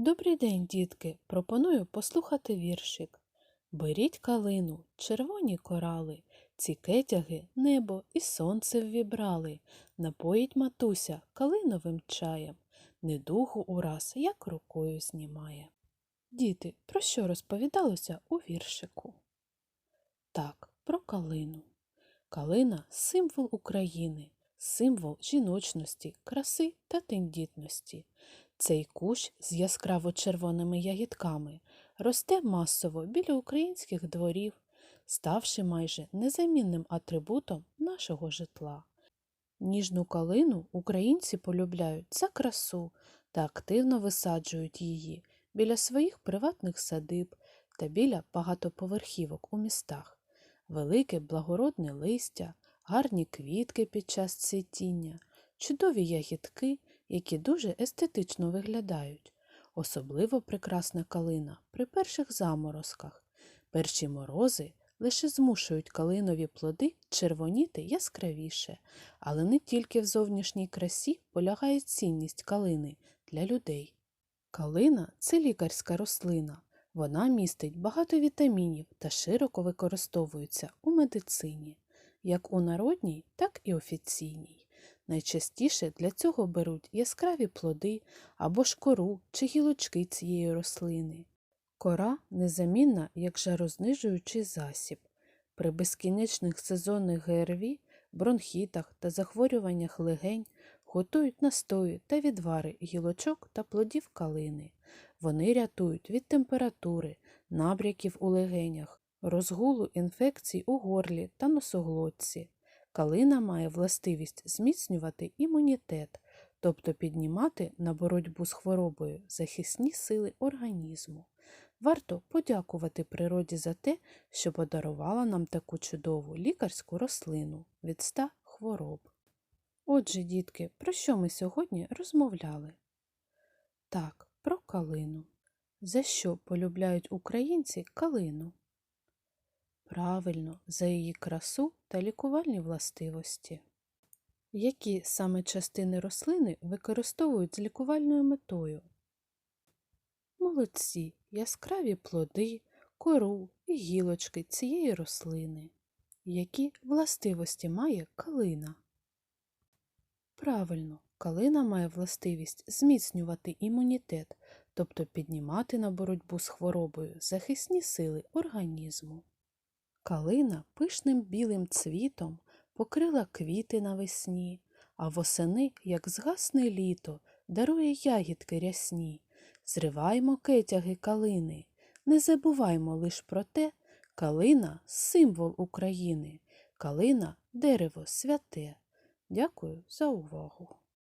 Добрий день, дітки! Пропоную послухати віршик. Беріть калину, червоні корали, ці кетяги небо і сонце ввібрали. Напоїть матуся калиновим чаєм, недугу ураз як рукою знімає. Діти, про що розповідалося у віршику? Так, про калину. Калина символ України, символ жіночності, краси та тендітності. Цей кущ з яскраво червоними ягідками росте масово біля українських дворів, ставши майже незамінним атрибутом нашого житла. Ніжну калину українці полюбляють за красу та активно висаджують її біля своїх приватних садиб та біля багатоповерхівок у містах. Велике благородне листя, гарні квітки під час цвітіння, чудові ягідки, які дуже естетично виглядають. Особливо прекрасна калина при перших заморозках. Перші морози лише змушують калинові плоди червоніти яскравіше, але не тільки в зовнішній красі полягає цінність калини для людей. Калина це лікарська рослина. Вона містить багато вітамінів та широко використовується у медицині, як у народній, так і офіційній. Найчастіше для цього беруть яскраві плоди або ж кору чи гілочки цієї рослини. Кора незамінна як жарознижуючий засіб. При безкінечних сезонних ГРВІ, бронхітах та захворюваннях легень готують настої та відвари гілочок та плодів калини. Вони рятують від температури, набряків у легенях, розгулу інфекцій у горлі та носоглотці. Калина має властивість зміцнювати імунітет, тобто піднімати на боротьбу з хворобою захисні сили організму. Варто подякувати природі за те, що подарувала нам таку чудову лікарську рослину від ста хвороб. Отже, дітки, про що ми сьогодні розмовляли? Так, про калину. За що полюбляють українці калину? Правильно, за її красу та лікувальні властивості. Які саме частини рослини використовують з лікувальною метою? Молодці, яскраві плоди, кору і гілочки цієї рослини. Які властивості має калина? Правильно, калина має властивість зміцнювати імунітет, тобто піднімати на боротьбу з хворобою захисні сили організму. Калина пишним білим цвітом покрила квіти навесні, а восени, як згасне літо, дарує ягідки рясні. Зриваймо кетяги калини, не забуваймо лиш про те, калина символ України, калина дерево святе. Дякую за увагу.